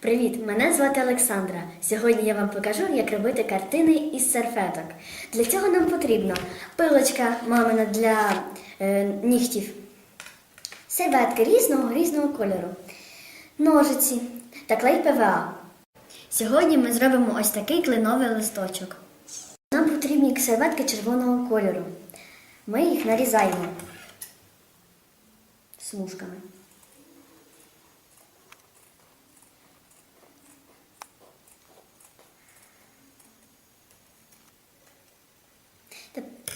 Привіт! Мене звати Олександра. Сьогодні я вам покажу, як робити картини із серфеток. Для цього нам потрібно пилочка мамина для е, нігтів, серветки різного різного кольору, ножиці та клей ПВА. Сьогодні ми зробимо ось такий кленовий листочок. Нам потрібні серветки червоного кольору. Ми їх нарізаємо смужками.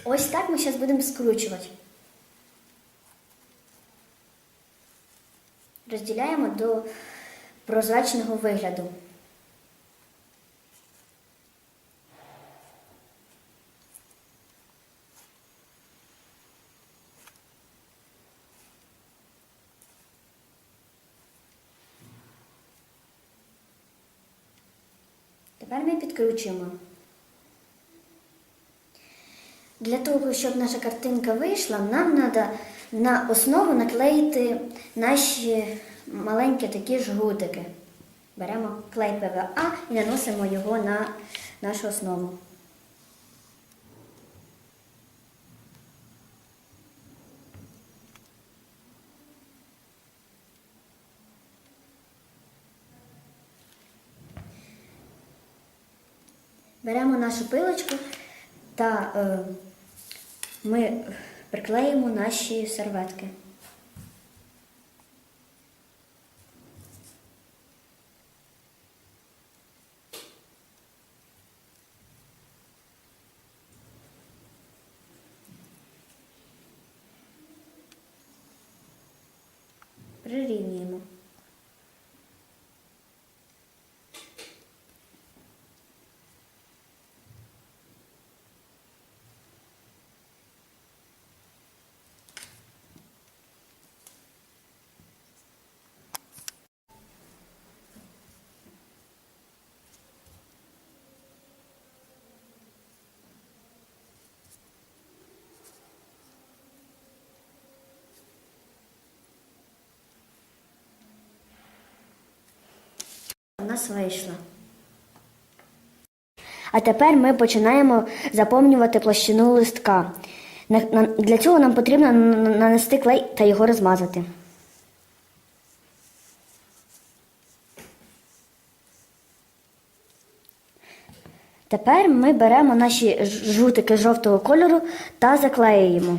Ось так ми зараз будемо скручувати. Розділяємо до прозрачного вигляду. Тепер ми підкручуємо. Для того, щоб наша картинка вийшла, нам треба на основу наклеїти наші маленькі такі жгутики. Беремо клей ПВА і наносимо його на нашу основу. Беремо нашу пилочку та е, ми приклеїмо наші серветки. Прирівнюємо. Нас вийшло. А тепер ми починаємо заповнювати площину листка. Для цього нам потрібно нанести клей та його розмазати. Тепер ми беремо наші жгутики жовтого кольору та заклеюємо.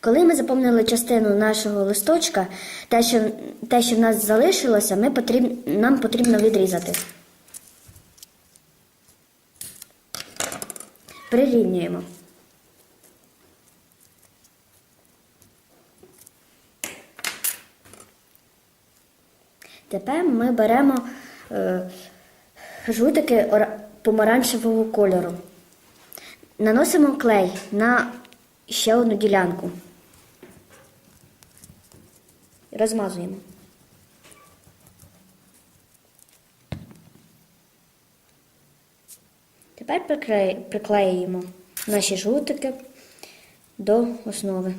Коли ми заповнили частину нашого листочка, те, що, те, що в нас залишилося, ми потріб, нам потрібно відрізати. Прирівнюємо. Тепер ми беремо е, жгутики помаранчевого кольору. Наносимо клей на ще одну ділянку. Розмазуємо. Тепер приклею- приклеюємо наші жгутики до основи.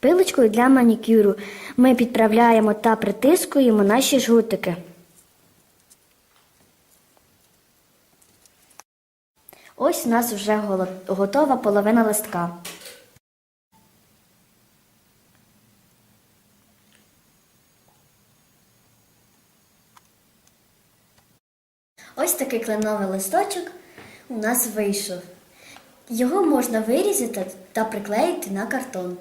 Пилочкою для манікюру ми підправляємо та притискуємо наші жгутики. Ось у нас вже готова половина листка. Ось такий кленовий листочок у нас вийшов. Його можна вирізати та приклеїти на картон.